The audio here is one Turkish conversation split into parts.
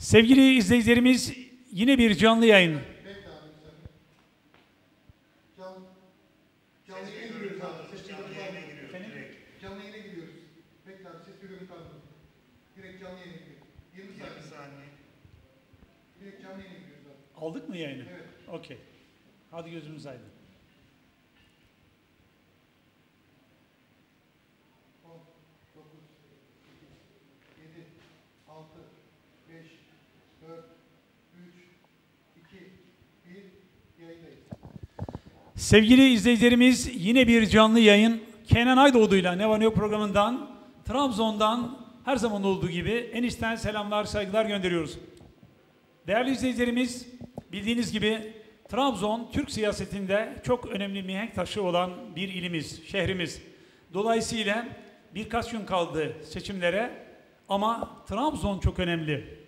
Sevgili izleyicilerimiz yine bir canlı yayın. Canlı, canlı yayına giriyoruz abi. Ses ve görüntü aldım. Canlı yayına giriyoruz. Bekle abi ses ve görüntü aldım. Direkt canlı yayına giriyoruz. 20 saniye. Direkt canlı yayına giriyoruz abi. Aldık mı yayını? Evet. Okey. Hadi gözümüz aydın. 10, 9, 7, 6, 5, 4, 3, 2, 1, yayındayız. Sevgili izleyicilerimiz yine bir canlı yayın Kenan Aydoğdu'yla Ne Var Ne Yok programından Trabzon'dan her zaman olduğu gibi en içten selamlar saygılar gönderiyoruz. Değerli izleyicilerimiz bildiğiniz gibi Trabzon Türk siyasetinde çok önemli mihenk taşı olan bir ilimiz, şehrimiz. Dolayısıyla birkaç gün kaldı seçimlere ama Trabzon çok önemli.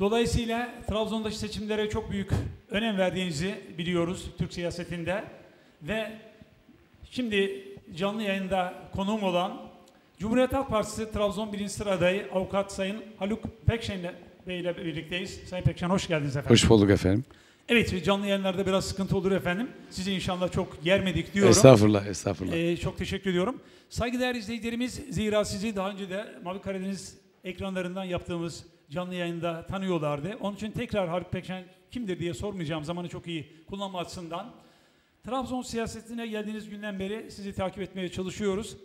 Dolayısıyla Trabzon'daki seçimlere çok büyük önem verdiğinizi biliyoruz Türk siyasetinde ve şimdi canlı yayında konuğum olan Cumhuriyet Halk Partisi Trabzon 1. sıra adayı avukat Sayın Haluk Pekşen Bey ile birlikteyiz. Sayın Pekşen hoş geldiniz efendim. Hoş bulduk efendim. Evet canlı yayınlarda biraz sıkıntı olur efendim. Sizi inşallah çok germedik diyorum. Estağfurullah, estağfurullah. Ee, çok teşekkür ediyorum. Saygıdeğer izleyicilerimiz zira sizi daha önce de Mavi Karadeniz ekranlarından yaptığımız canlı yayında tanıyorlardı. Onun için tekrar Haluk Pekşen kimdir diye sormayacağım zamanı çok iyi kullanma açısından. Trabzon siyasetine geldiğiniz günden beri sizi takip etmeye çalışıyoruz.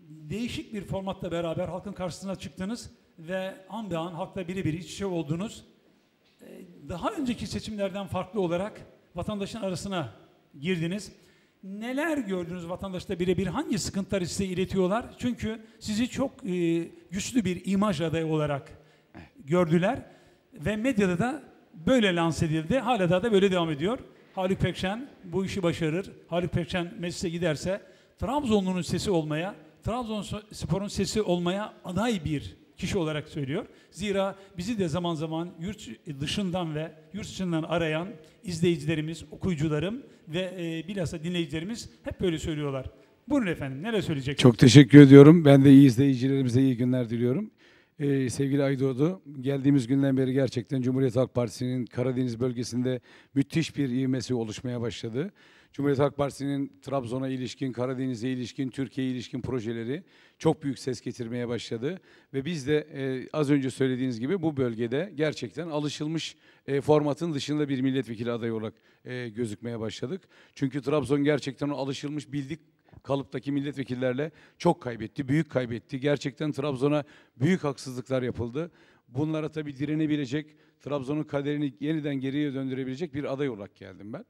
Değişik bir formatla beraber halkın karşısına çıktınız ve an be an halkla birebir iç içe oldunuz daha önceki seçimlerden farklı olarak vatandaşın arasına girdiniz. Neler gördünüz vatandaşta birebir hangi sıkıntıları size iletiyorlar? Çünkü sizi çok e, güçlü bir imaj adayı olarak gördüler ve medyada da böyle lanse edildi. Hala daha da böyle devam ediyor. Haluk Pekşen bu işi başarır. Haluk Pekşen meclise giderse Trabzonlu'nun sesi olmaya, Trabzonspor'un sesi olmaya aday bir kişi olarak söylüyor. Zira bizi de zaman zaman yurt dışından ve yurt içinden arayan izleyicilerimiz, okuyucularım ve e, bilhassa dinleyicilerimiz hep böyle söylüyorlar. Buyurun efendim, neler söyleyeceksiniz? Çok teşekkür ediyorum. Ben de iyi izleyicilerimize iyi günler diliyorum. Ee, sevgili Aydoğdu, geldiğimiz günden beri gerçekten Cumhuriyet Halk Partisi'nin Karadeniz bölgesinde müthiş bir ivmesi oluşmaya başladı. Cumhuriyet Halk Partisi'nin Trabzon'a ilişkin, Karadeniz'e ilişkin, Türkiye'ye ilişkin projeleri çok büyük ses getirmeye başladı. Ve biz de e, az önce söylediğiniz gibi bu bölgede gerçekten alışılmış e, formatın dışında bir milletvekili adayı olarak e, gözükmeye başladık. Çünkü Trabzon gerçekten o alışılmış bildik kalıptaki milletvekillerle çok kaybetti, büyük kaybetti. Gerçekten Trabzon'a büyük haksızlıklar yapıldı. Bunlara tabii direnebilecek, Trabzon'un kaderini yeniden geriye döndürebilecek bir aday olarak geldim ben.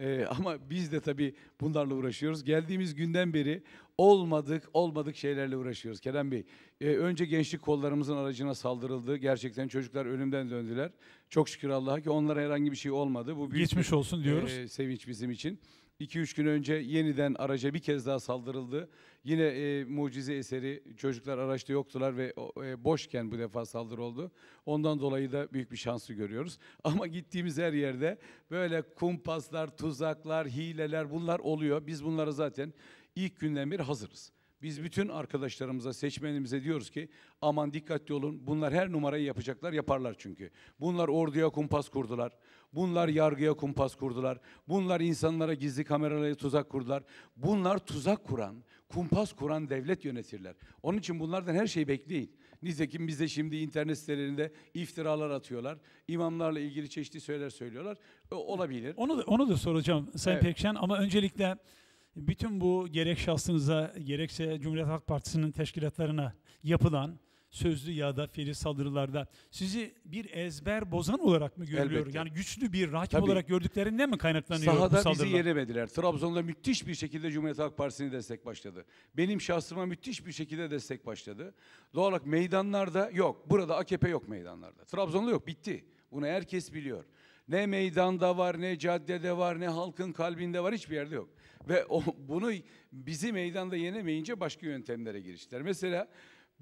Ee, ama biz de tabii bunlarla uğraşıyoruz. Geldiğimiz günden beri olmadık, olmadık şeylerle uğraşıyoruz. Kerem Bey, e, önce gençlik kollarımızın aracına saldırıldı. Gerçekten çocuklar ölümden döndüler. Çok şükür Allah'a ki onlara herhangi bir şey olmadı. Bu büyük Geçmiş bir, olsun diyoruz. e, sevinç bizim için. 2-3 gün önce yeniden araca bir kez daha saldırıldı. Yine e, mucize eseri çocuklar araçta yoktular ve e, boşken bu defa saldırı oldu. Ondan dolayı da büyük bir şansı görüyoruz. Ama gittiğimiz her yerde böyle kumpaslar, tuzaklar, hileler bunlar oluyor. Biz bunlara zaten ilk günden beri hazırız. Biz bütün arkadaşlarımıza, seçmenimize diyoruz ki aman dikkatli olun. Bunlar her numarayı yapacaklar, yaparlar çünkü. Bunlar orduya kumpas kurdular. Bunlar yargıya kumpas kurdular. Bunlar insanlara gizli kameralara tuzak kurdular. Bunlar tuzak kuran, kumpas kuran devlet yönetirler. Onun için bunlardan her şeyi bekleyin. Nitekim bizde şimdi internet sitelerinde iftiralar atıyorlar. İmamlarla ilgili çeşitli söyler söylüyorlar. E, olabilir. Onu da, onu da soracağım Sayın Evet. Pekşen ama öncelikle bütün bu gerek şahsınıza gerekse Cumhuriyet Halk Partisi'nin teşkilatlarına yapılan sözlü ya da fiili saldırılarda sizi bir ezber bozan olarak mı görülüyor? Elbette. Yani güçlü bir rakip Tabii. olarak gördüklerinden mi kaynaklanıyor bu Sahada bizi saldırılar? yenemediler. Trabzon'da müthiş bir şekilde Cumhuriyet Halk Partisi'ne destek başladı. Benim şahsıma müthiş bir şekilde destek başladı. Doğal olarak meydanlarda yok. Burada AKP yok meydanlarda. Trabzon'da yok. Bitti. Bunu herkes biliyor. Ne meydanda var, ne caddede var, ne halkın kalbinde var. Hiçbir yerde yok. Ve o, bunu bizi meydanda yenemeyince başka yöntemlere giriştiler. Mesela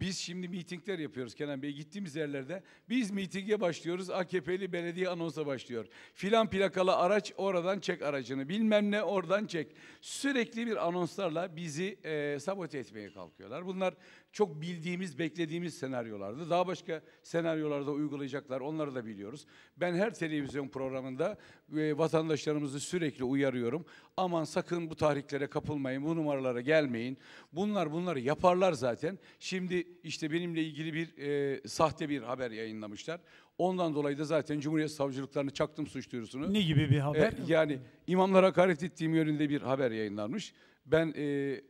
biz şimdi mitingler yapıyoruz Kenan Bey. Gittiğimiz yerlerde biz mitinge başlıyoruz. AKP'li belediye anonsa başlıyor. Filan plakalı araç oradan çek aracını. Bilmem ne oradan çek. Sürekli bir anonslarla bizi e, sabote etmeye kalkıyorlar. Bunlar çok bildiğimiz, beklediğimiz senaryolardı. Daha başka senaryolarda uygulayacaklar, onları da biliyoruz. Ben her televizyon programında e, vatandaşlarımızı sürekli uyarıyorum. Aman sakın bu tahriklere kapılmayın, bu numaralara gelmeyin. Bunlar bunları yaparlar zaten. Şimdi işte benimle ilgili bir e, sahte bir haber yayınlamışlar. Ondan dolayı da zaten Cumhuriyet Savcılıklarını çaktım suç duyurusunu. Ne gibi bir haber? E, yani imamlara hakaret ettiğim yönünde bir haber yayınlanmış. Ben e,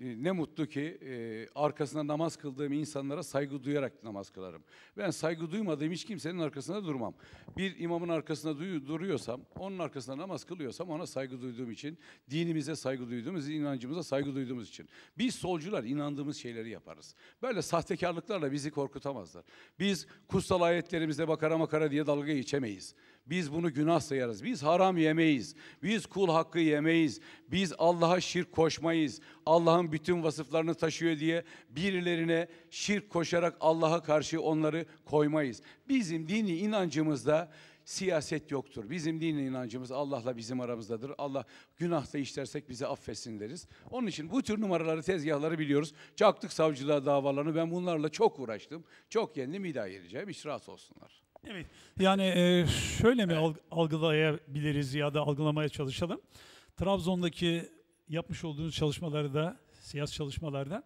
ne mutlu ki e, arkasında namaz kıldığım insanlara saygı duyarak namaz kılarım. Ben saygı duymadığım hiç kimsenin arkasında durmam. Bir imamın arkasında duruyorsam, onun arkasında namaz kılıyorsam ona saygı duyduğum için, dinimize saygı duyduğumuz, inancımıza saygı duyduğumuz için. Biz solcular inandığımız şeyleri yaparız. Böyle sahtekarlıklarla bizi korkutamazlar. Biz kutsal ayetlerimizde bakara makara diye dalga geçemeyiz. Biz bunu günah sayarız. Biz haram yemeyiz. Biz kul hakkı yemeyiz. Biz Allah'a şirk koşmayız. Allah'ın bütün vasıflarını taşıyor diye birilerine şirk koşarak Allah'a karşı onları koymayız. Bizim dini inancımızda siyaset yoktur. Bizim dini inancımız Allah'la bizim aramızdadır. Allah günahta işlersek bizi affetsin deriz. Onun için bu tür numaraları, tezgahları biliyoruz. Çaktık savcılığa davalarını. Ben bunlarla çok uğraştım. Çok yendim, hidayet edeceğim. Hiç rahat olsunlar. Evet. Yani e, şöyle mi alg- algılayabiliriz ya da algılamaya çalışalım. Trabzon'daki yapmış olduğunuz çalışmalarda, siyasi çalışmalarda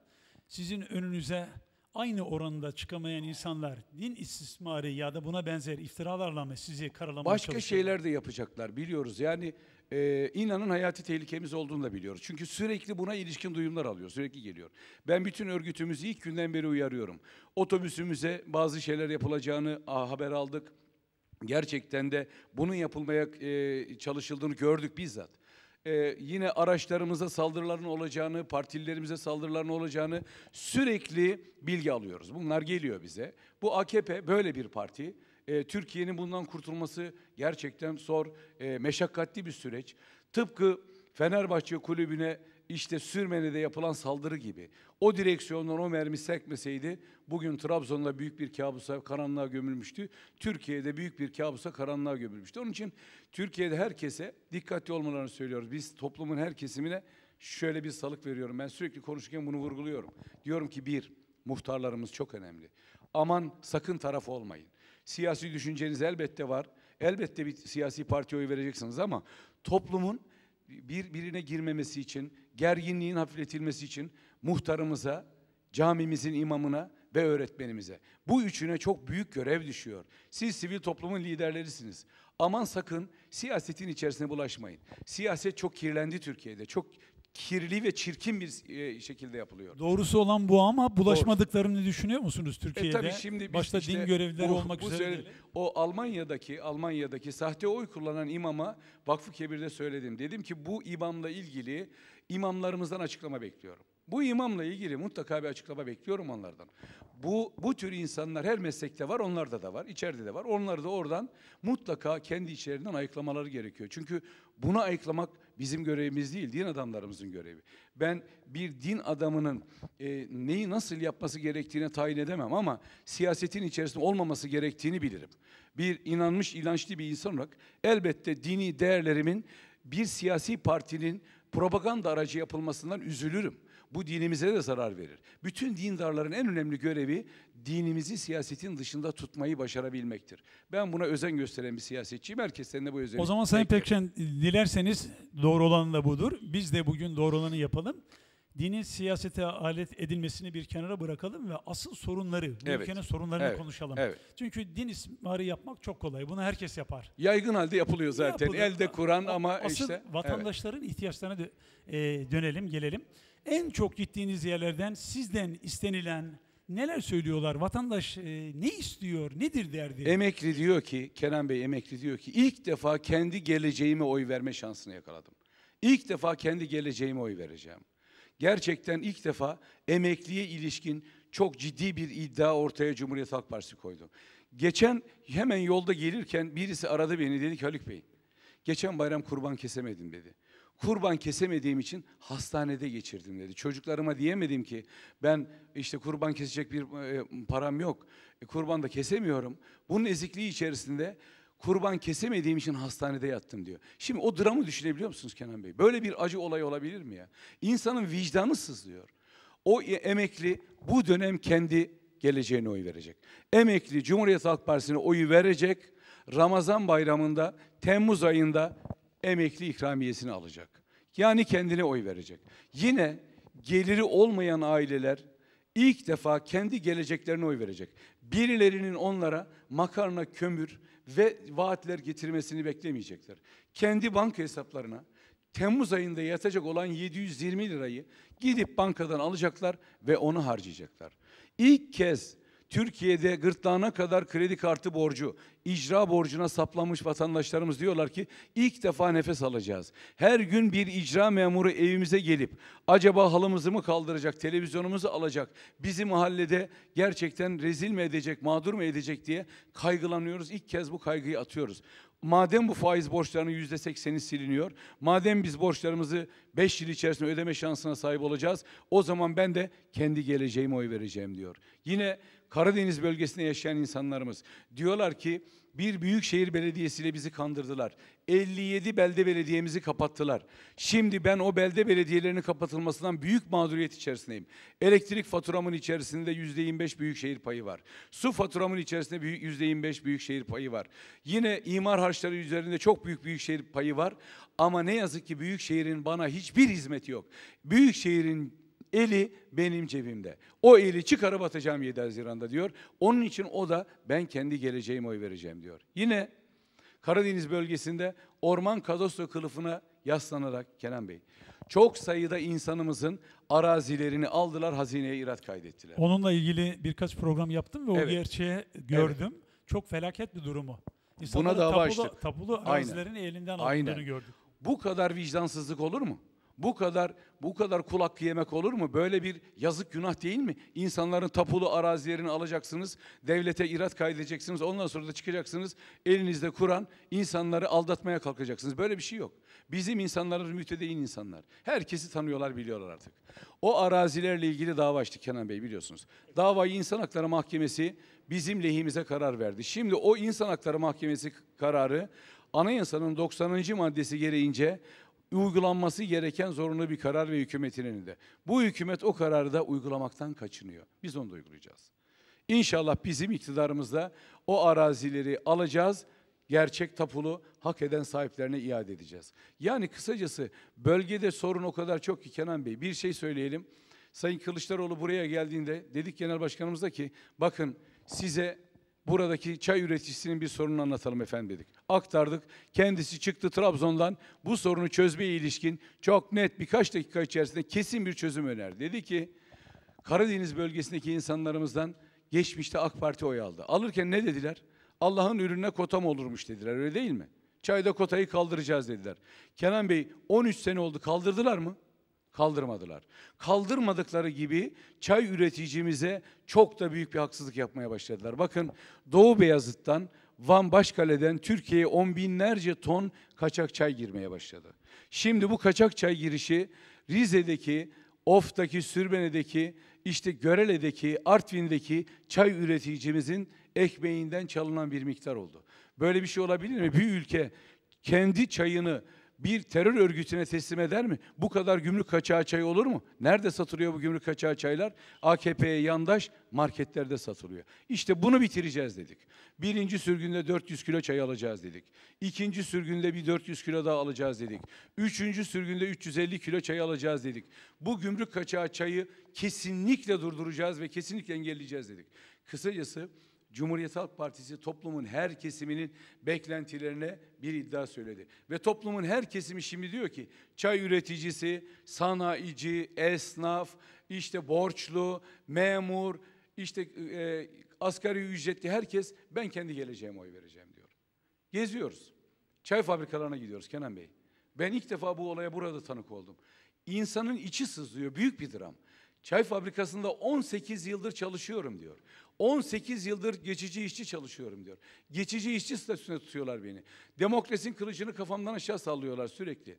sizin önünüze aynı oranda çıkamayan insanlar din istismarı ya da buna benzer iftiralarla mı sizi karalamaya Başka çalışıyorlar? şeyler de yapacaklar biliyoruz. Yani e, inanın hayati tehlikemiz olduğunu da biliyoruz. Çünkü sürekli buna ilişkin duyumlar alıyor, sürekli geliyor. Ben bütün örgütümüzü ilk günden beri uyarıyorum. Otobüsümüze bazı şeyler yapılacağını haber aldık. Gerçekten de bunun yapılmaya e, çalışıldığını gördük bizzat. E, yine araçlarımıza saldırıların olacağını, partililerimize saldırıların olacağını sürekli bilgi alıyoruz. Bunlar geliyor bize. Bu AKP böyle bir parti. E, Türkiye'nin bundan kurtulması gerçekten zor, e, meşakkatli bir süreç. Tıpkı Fenerbahçe kulübüne işte Sürmene'de yapılan saldırı gibi. O direksiyondan o mermi sekmeseydi bugün Trabzon'da büyük bir kabusa, karanlığa gömülmüştü. Türkiye'de büyük bir kabusa, karanlığa gömülmüştü. Onun için Türkiye'de herkese dikkatli olmalarını söylüyoruz. Biz toplumun her kesimine şöyle bir salık veriyorum. Ben sürekli konuşurken bunu vurguluyorum. Diyorum ki bir, muhtarlarımız çok önemli. Aman sakın taraf olmayın. Siyasi düşünceniz elbette var. Elbette bir siyasi partiye oy vereceksiniz ama toplumun birbirine girmemesi için, gerginliğin hafifletilmesi için muhtarımıza, camimizin imamına ve öğretmenimize. Bu üçüne çok büyük görev düşüyor. Siz sivil toplumun liderlerisiniz. Aman sakın siyasetin içerisine bulaşmayın. Siyaset çok kirlendi Türkiye'de. Çok kirli ve çirkin bir e, şekilde yapılıyor. Doğrusu olan bu ama bulaşmadıklarını düşünüyor musunuz Türkiye'de? E tabii şimdi Başta işte din görevlileri bu- olmak bu üzere. söyle- o Almanya'daki Almanya'daki sahte oy kullanan imama Vakfı Kebir'de söyledim. Dedim ki bu imamla ilgili imamlarımızdan açıklama bekliyorum. Bu imamla ilgili mutlaka bir açıklama bekliyorum onlardan. Bu bu tür insanlar her meslekte var, onlarda da var, içeride de var. Onları da oradan mutlaka kendi içlerinden ayıklamaları gerekiyor. Çünkü bunu ayıklamak bizim görevimiz değil, din adamlarımızın görevi. Ben bir din adamının e, neyi nasıl yapması gerektiğine tayin edemem ama siyasetin içerisinde olmaması gerektiğini bilirim. Bir inanmış, inançlı bir insan olarak elbette dini değerlerimin bir siyasi partinin propaganda aracı yapılmasından üzülürüm. Bu dinimize de zarar verir. Bütün dindarların en önemli görevi dinimizi siyasetin dışında tutmayı başarabilmektir. Ben buna özen gösteren bir siyasetçiyim. Herkesten de bu özeni O zaman Sayın. Pekşen dilerseniz doğru olan da budur. Biz de bugün doğru olanı yapalım. Dinin siyasete alet edilmesini bir kenara bırakalım ve asıl sorunları, bu Evet. ülkenin sorunlarını Evet. konuşalım. Evet. Çünkü din istismarı yapmak çok kolay. Bunu herkes yapar. Yaygın halde yapılıyor zaten. Yapılır. Elde Kur'an ama asıl işte evet. vatandaşların ihtiyaçlarına dö- e, dönelim, gelelim. En çok gittiğiniz yerlerden sizden istenilen neler söylüyorlar? Vatandaş e, ne istiyor? Nedir derdi? Emekli diyor ki, Kenan Bey emekli diyor ki ilk defa kendi geleceğime oy verme şansını yakaladım. İlk defa kendi geleceğime oy vereceğim. Gerçekten ilk defa emekliye ilişkin çok ciddi bir iddia ortaya Cumhuriyet Halk Partisi koydu. Geçen hemen yolda gelirken birisi aradı beni dedi ki Haluk Bey, geçen bayram kurban kesemedim dedi. Kurban kesemediğim için hastanede geçirdim dedi. Çocuklarıma diyemedim ki ben işte kurban kesecek bir e, param yok. E, kurban da kesemiyorum. Bunun ezikliği içerisinde kurban kesemediğim için hastanede yattım diyor. Şimdi o dramı düşünebiliyor musunuz Kenan Bey? Böyle bir acı olay olabilir mi ya? İnsanın vicdanı sızlıyor. O e- emekli bu dönem kendi geleceğine oy verecek. Emekli Cumhuriyet Halk Partisi'ne oyu verecek. Ramazan bayramında Temmuz ayında emekli ikramiyesini alacak. Yani kendine oy verecek. Yine geliri olmayan aileler ilk defa kendi geleceklerine oy verecek. Birilerinin onlara makarna, kömür ve vaatler getirmesini beklemeyecekler. Kendi banka hesaplarına Temmuz ayında yatacak olan 720 lirayı gidip bankadan alacaklar ve onu harcayacaklar. İlk kez Türkiye'de gırtlağına kadar kredi kartı borcu, icra borcuna saplanmış vatandaşlarımız diyorlar ki ilk defa nefes alacağız. Her gün bir icra memuru evimize gelip acaba halımızı mı kaldıracak, televizyonumuzu alacak, bizi mahallede gerçekten rezil mi edecek, mağdur mu edecek diye kaygılanıyoruz. İlk kez bu kaygıyı atıyoruz. Madem bu faiz borçlarının yüzde sekseni siliniyor, madem biz borçlarımızı beş yıl içerisinde ödeme şansına sahip olacağız, o zaman ben de kendi geleceğime oy vereceğim diyor. Yine Karadeniz bölgesinde yaşayan insanlarımız diyorlar ki bir büyükşehir belediyesiyle bizi kandırdılar. 57 belde belediyemizi kapattılar. Şimdi ben o belde belediyelerinin kapatılmasından büyük mağduriyet içerisindeyim. Elektrik faturamın içerisinde yüzde 25 büyükşehir payı var. Su faturamın içerisinde yüzde 25 büyükşehir payı var. Yine imar harçları üzerinde çok büyük büyükşehir payı var. Ama ne yazık ki büyükşehirin bana hiçbir hizmeti yok. Büyükşehirin eli benim cebimde. O eli çıkarıp atacağım 7 Haziran'da diyor. Onun için o da ben kendi geleceğime oy vereceğim diyor. Yine Karadeniz bölgesinde orman kadastro kılıfına yaslanarak Kenan Bey çok sayıda insanımızın arazilerini aldılar hazineye irat kaydettiler. Onunla ilgili birkaç program yaptım ve o Evet. gerçeği gördüm. Çok felaket bir durumu. Buna İnsanların dava tapulu, açtık. tapulu Aynen. arazilerin elinden Aynen. alındığını gördük. Bu kadar vicdansızlık olur mu? Bu kadar bu kadar kul hakkı yemek olur mu? Böyle bir yazık günah değil mi? İnsanların tapulu arazilerini alacaksınız, devlete irat kaydedeceksiniz, ondan sonra da çıkacaksınız, elinizde Kur'an, insanları aldatmaya kalkacaksınız. Böyle bir şey yok. Bizim insanlarımız mütedeyin insanlar. Herkesi tanıyorlar, biliyorlar artık. O arazilerle ilgili dava açtık Kenan Bey biliyorsunuz. Davayı İnsan Hakları Mahkemesi bizim lehimize karar verdi. Şimdi o İnsan Hakları Mahkemesi kararı Anayasanın 90. maddesi gereğince uygulanması gereken zorunlu bir karar ve hükümetin elinde. Bu hükümet o kararı da uygulamaktan kaçınıyor. Biz onu da uygulayacağız. İnşallah bizim iktidarımızda o arazileri alacağız, gerçek tapulu hak eden sahiplerine iade edeceğiz. Yani kısacası bölgede sorun o kadar çok ki Kenan Bey bir şey söyleyelim. Sayın Kılıçdaroğlu buraya geldiğinde dedik genel başkanımız da ki bakın size buradaki çay üreticisinin bir sorununu anlatalım efendim dedik. Aktardık. Kendisi çıktı Trabzon'dan bu sorunu çözmeye ilişkin çok net birkaç dakika içerisinde kesin bir çözüm önerdi. Dedi ki Karadeniz bölgesindeki insanlarımızdan geçmişte AK Parti oy aldı. Alırken ne dediler? Allah'ın ürününe kota mı olurmuş dediler öyle değil mi? Çayda kotayı kaldıracağız dediler. Kenan Bey 13 sene oldu kaldırdılar mı? Kaldırmadılar. Kaldırmadıkları gibi çay üreticimize çok da büyük bir haksızlık yapmaya başladılar. Bakın Doğu Beyazıt'tan Van Başkale'den Türkiye'ye on binlerce ton kaçak çay girmeye başladı. Şimdi bu kaçak çay girişi Rize'deki, Of'taki, Sürbene'deki, işte Görele'deki, Artvin'deki çay üreticimizin ekmeğinden çalınan bir miktar oldu. Böyle bir şey olabilir mi? Bir ülke kendi çayını bir terör örgütüne teslim eder mi? Bu kadar gümrük kaçağı çay olur mu? Nerede satılıyor bu gümrük kaçağı çaylar? AKP'ye yandaş marketlerde satılıyor. İşte bunu bitireceğiz dedik. Birinci sürgünde 400 kilo çay alacağız dedik. İkinci sürgünde bir 400 kilo daha alacağız dedik. Üçüncü sürgünde 350 kilo çay alacağız dedik. Bu gümrük kaçağı çayı kesinlikle durduracağız ve kesinlikle engelleyeceğiz dedik. Kısacası Cumhuriyet Halk Partisi toplumun her kesiminin beklentilerine bir iddia söyledi. Ve toplumun her kesimi şimdi diyor ki çay üreticisi, sanayici, esnaf, işte borçlu, memur, işte e, asgari ücretli herkes ben kendi geleceğime oy vereceğim diyor. Geziyoruz. Çay fabrikalarına gidiyoruz Kenan Bey. Ben ilk defa bu olaya burada tanık oldum. İnsanın içi sızlıyor, büyük bir dram. Çay fabrikasında 18 yıldır çalışıyorum diyor. 18 yıldır geçici işçi çalışıyorum diyor. Geçici işçi statüsüne tutuyorlar beni. Demokrasinin kılıcını kafamdan aşağı sallıyorlar sürekli.